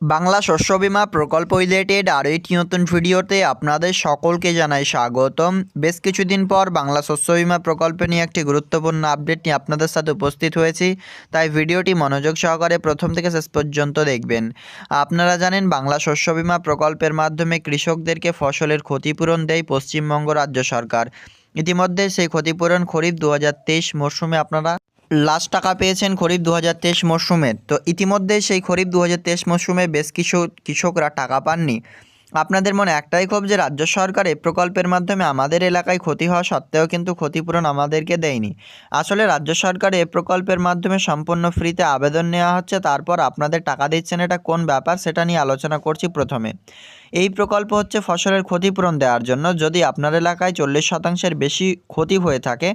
বাংলা শস্য বিমা প্রকল্প রিলেটেড আরও একটি নতুন ভিডিওতে আপনাদের সকলকে জানাই স্বাগতম। বেশ কিছুদিন পর বাংলা শস্য বিমা প্রকল্প নিয়ে একটি গুরুত্বপূর্ণ আপডেট নিয়ে আপনাদের সাথে উপস্থিত হয়েছি। তাই ভিডিওটি মনোযোগ সহকারে প্রথম থেকে শেষ পর্যন্ত দেখবেন। আপনারা জানেন, বাংলা শস্য বিমা প্রকল্পের মাধ্যমে কৃষকদেরকে ফসলের ক্ষতিপূরণ দেয় পশ্চিমবঙ্গ রাজ্য সরকার। ইতিমধ্যে সেই ক্ষতিপূরণ খরিফ দু হাজার তেইশ মরশুমে আপনারা লাস্ট টাকা পেয়েছেন খরিফ দু হাজার তেইশ মরশুমে তো ইতিমধ্যে সেই খরিফ দু হাজার তেইশ মরশুমে বেশ কিছু কৃষকরা টাকা পাননি। আপনাদের মনে একটাই ক্ষোভ যে রাজ্য সরকার এই প্রকল্পের মাধ্যমে আমাদের এলাকায় ক্ষতি হওয়া সত্ত্বেও কিন্তু ক্ষতিপূরণ আমাদেরকে দেয়নি। আসলে রাজ্য সরকার এই প্রকল্পের মাধ্যমে সম্পূর্ণ ফ্রিতে আবেদন নেওয়া হচ্ছে, তারপর আপনাদের টাকা দিচ্ছেন, এটা কোন ব্যাপার সেটা নিয়ে আলোচনা করছি প্রথমে। এই প্রকল্প হচ্ছে ফসলের ক্ষতিপূরণ দেওয়ার জন্য। যদি আপনার এলাকায় চল্লিশ শতাংশের বেশি ক্ষতি হয়ে থাকে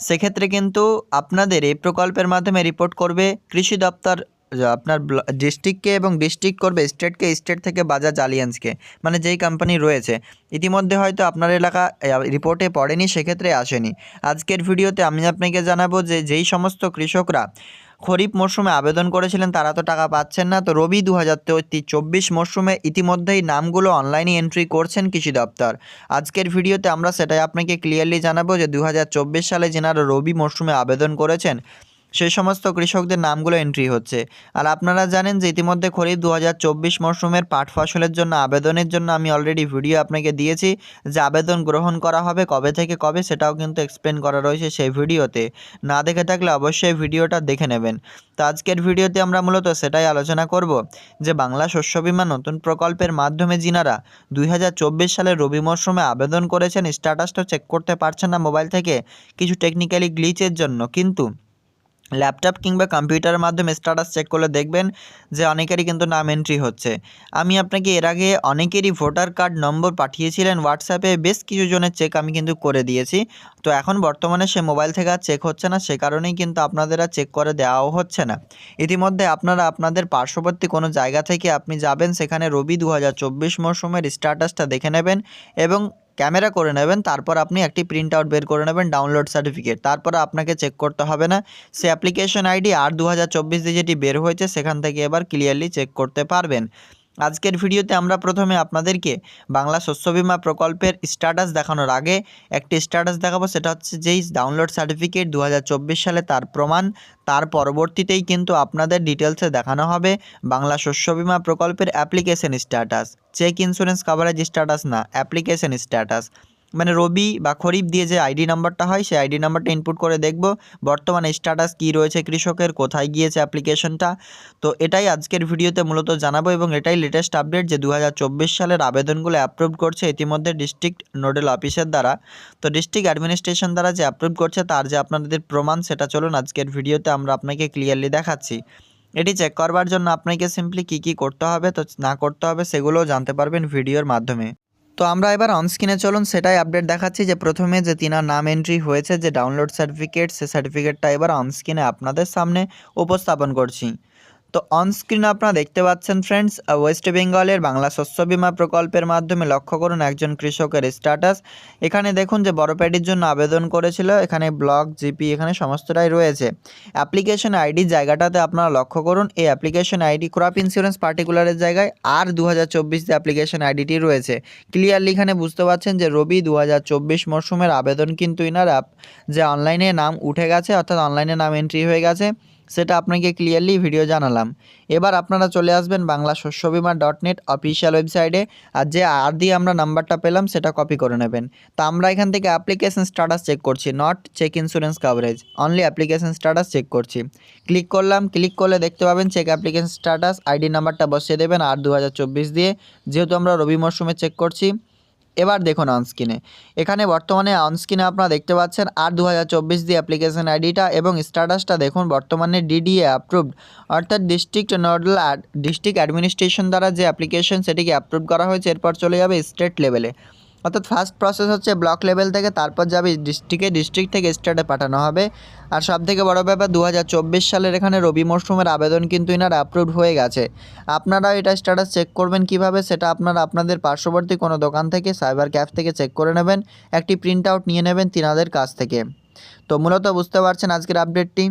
সেক্ষেত্রে কিন্তু আপনাদের এই প্রকল্পের মাধ্যমে রিপোর্ট করবে কৃষি দপ্তর আপনার ডিস্ট্রিক্টকে এবং ডিস্ট্রিক্ট করবে স্টেটকে স্টেট থেকে বাজাজ আলিয়ান্সকে মানে যেই কোম্পানি রয়েছে। ইতিমধ্যে হয়তো আপনার এলাকা রিপোর্টে পড়েনি, সেক্ষেত্রে আসেনি। আজকের ভিডিওতে আমি আপনাকে জানাব যে যেই সমস্ত কৃষকরা খরিফ মরশুমে আবেদন করেছিলেন, তারা তো টাকা পাচ্ছেন না। তো রবি দু হাজার চব্বিশ মরশুমে ইতিমধ্যেই নামগুলো অনলাইনে এন্ট্রি করছেন কৃষি দপ্তর। আজকের ভিডিওতে আমরা সেটাই আপনাকে ক্লিয়ারলি জানাব যে দু হাজার চব্বিশ সালে যেনারা রবি মরশুমে আবেদন করেছেন সেই সমস্ত কৃষকদের নামগুলো এন্ট্রি হচ্ছে। আর আপনারা জানেন যে ইতিমধ্যে খরিফ দু হাজার চব্বিশ মরশুমের পাট ফসলের জন্য আবেদনের জন্য আমি অলরেডি ভিডিও আপনাকে দিয়েছি যে আবেদন গ্রহণ করা হবে, কবে থেকে কবে সেটাও কিন্তু এক্সপ্লেন করা রয়েছে সেই ভিডিওতে না দেখে থাকলে অবশ্যই ভিডিওটা দেখে নেবেন। তো আজকের ভিডিওতে আমরা মূলত সেটাই আলোচনা করব যে বাংলা শস্য বীমা নতুন প্রকল্পের মাধ্যমে যিনারা দুই সালের রবি মরশুমে আবেদন করেছেন স্ট্যাটাসটা চেক করতে পারছেন না মোবাইল থেকে, কিছু টেকনিক্যালি গ্লিচের জন্য। কিন্তু ল্যাপটপ কিংবা কম্পিউটারের মাধ্যমে স্ট্যাটাস চেক করলে দেখবেন যে অনেকেরই কিন্তু নাম এন্ট্রি হচ্ছে। আমি আপনাকে এর আগে অনেকেরই ভোটার কার্ড নম্বর পাঠিয়েছিলেন হোয়াটসঅ্যাপে বেশ কিছু জনের চেক আমি কিন্তু করে দিয়েছি। তো এখন বর্তমানে সে মোবাইল থেকে আর চেক হচ্ছে না, সে কারণেই কিন্তু আপনাদের আর চেক করে দেওয়াও হচ্ছে না। ইতিমধ্যে আপনারা আপনাদের পার্শ্ববর্তী কোনো জায়গা থেকে আপনি যাবেন, সেখানে রবি দু হাজার চব্বিশ মরশুমের স্ট্যাটাসটা দেখে নেবেন এবং ক্যামেরা করে নেবেন, তারপর আপনি একটি প্রিন্ট আউট বের করে নেবেন, ডাউনলোড সার্টিফিকেট। তারপর আপনাকে চেক করতে হবে না, সে অ্যাপ্লিকেশন আইডি আর দু হাজার চব্বিশ যেটি বের হয়েছে, সেখান থেকে এবার ক্লিয়ারলি চেক করতে পারবেন। আজকের ভিডিওতে আমরা প্রথমে আপনাদেরকে বাংলা শস্য বিমা প্রকল্পের স্ট্যাটাস দেখানোর আগে একটি স্ট্যাটাস দেখাবো, সেটা হচ্ছে যেই ডাউনলোড সার্টিফিকেট দু হাজার চব্বিশ সালে তার প্রমাণ, তার পরবর্তীতেই কিন্তু আপনাদের ডিটেলসে দেখানো হবে বাংলা শস্য বিমা প্রকল্পের application status check insurance coverage status না অ্যাপ্লিকেশন স্ট্যাটাস মানে রবি বা খরিফ দিয়ে যে আইডি নাম্বারটা হয়, সেই আইডি নাম্বারটা ইনপুট করে দেখব, বর্তমানে স্ট্যাটাস কী রয়েছে কৃষকের, কোথায় গিয়েছে অ্যাপ্লিকেশনটা তো এটাই আজকের ভিডিওতে মূলত জানাব এবং এটাই লেটেস্ট আপডেট যে দু হাজার চব্বিশ সালের আবেদনগুলো অ্যাপ্রুভ করছে ইতিমধ্যে ডিস্ট্রিক্ট নোডেল অফিসের দ্বারা। তো ডিস্ট্রিক্ট অ্যাডমিনিস্ট্রেশন দ্বারা যে অ্যাপ্রুভ করছে, তার যে আপনাদের প্রমাণ, সেটা চলুন আজকের ভিডিওতে আমরা আপনাকে ক্লিয়ারলি দেখাচ্ছি। এটি চেক করবার জন্য আপনাকে সিম্পলি কী কী করতে হবে, তো না করতে হবে, সেগুলোও জানতে পারবেন ভিডিওর মাধ্যমে। তো আমরা এবার অনস্ক্রিনে চলুন, সেটাই আপডেট দেখাচ্ছি যে প্রথমে যে তিনার নাম এন্ট্রি হয়েছে যে ডাউনলোড সার্টিফিকেট সে সার্টিফিকেটটা এবার অনস্ক্রিনে আপনাদের সামনে উপস্থাপন করছি। তো অনস্ক্রিনে আপনারা দেখতে পাচ্ছেন ফ্রেন্ডস ওয়েস্ট বেঙ্গলের বাংলা শস্য বিমা প্রকল্পের মাধ্যমে লক্ষ্য করুন একজন কৃষকের স্ট্যাটাস এখানে দেখুন যে বড় প্যাডির জন্য আবেদন করেছিল, এখানে ব্লক জিপি এখানে সমস্তটাই রয়েছে। অ্যাপ্লিকেশন আইডি জায়গাটাতে আপনারা লক্ষ্য করুন, এই অ্যাপ্লিকেশন আইডি ক্রপ ইন্স্যুরেন্স পার্টিকুলারের জায়গায় আর দু হাজার চব্বিশ যে অ্যাপ্লিকেশন আইডিটি রয়েছে। ক্লিয়ারলি এখানে বুঝতে পারছেন যে রবি দু হাজার চব্বিশ মরশুমের আবেদন কিন্তু ইনার যে অনলাইনে নাম উঠে গেছে, অর্থাৎ অনলাইনে নাম এন্ট্রি হয়ে গেছে। সেটা আপনাকে ক্লিয়ারলি ভিডিও জানালাম। এবার আপনারা চলে আসবেন বাংলা শস্য বিমা ডট নেট অফিসিয়াল ওয়েবসাইটে আর যে আর দিয়ে আমরা নাম্বারটা পেলাম, সেটা কপি করে নেবেন। তা আমরা এখান থেকে অ্যাপ্লিকেশন স্ট্যাটাস চেক করছি not check insurance coverage only application status check করছি। ক্লিক করলাম ক্লিক করলে দেখতে পাবেন চেক অ্যাপ্লিকেশন স্ট্যাটাস আইডি নাম্বারটা বসিয়ে দেবেন আর দু হাজার চব্বিশ দিয়ে। যেহেতু আমরা রবি মরশুমে চেক করছি এবার দেখুন অনস্ক্রিনে এখানে বর্তমানে অনস্ক্রিনে আপনারা দেখতে পাচ্ছেন আর দু হাজার চব্বিশ দিয়ে অ্যাপ্লিকেশন আইডিটা এবং স্ট্যাটাসটা দেখুন, বর্তমানে ডিডিএ অ্যাপ্রুভড অর্থাৎ ডিস্ট্রিক্ট নোডাল ডিস্ট্রিক্ট অ্যাডমিনিস্ট্রেশন দ্বারা যে অ্যাপ্লিকেশন সেটিকে অ্যাপ্রুভ করা হয়েছে, এরপর চলে যাবে স্টেট লেভেলে অর্থাৎ ফার্স্ট প্রসেস হচ্ছে ব্লক লেভেল থেকে তারপর যাবে ডিস্ট্রিক্টে ডিস্ট্রিক্ট থেকে স্টেটে পাঠানো হবে। আর সব থেকে বড়ো ব্যাপার দু হাজার চব্বিশ সালের এখানে রবি মরশুমের আবেদন কিন্তু ইনার অ্যাপ্রুভ হয়ে গেছে। আপনারা এটা স্ট্যাটাস চেক করবেন কীভাবে, সেটা আপনারা আপনাদের পার্শ্ববর্তী কোনো দোকান থেকে সাইবার ক্যাফ থেকে চেক করে নেবেন। একটি প্রিন্ট আউট নিয়ে নেবেন তিনাদের কাছ থেকে। তো মূলত বুঝতে পারছেন আজকের আপডেটটি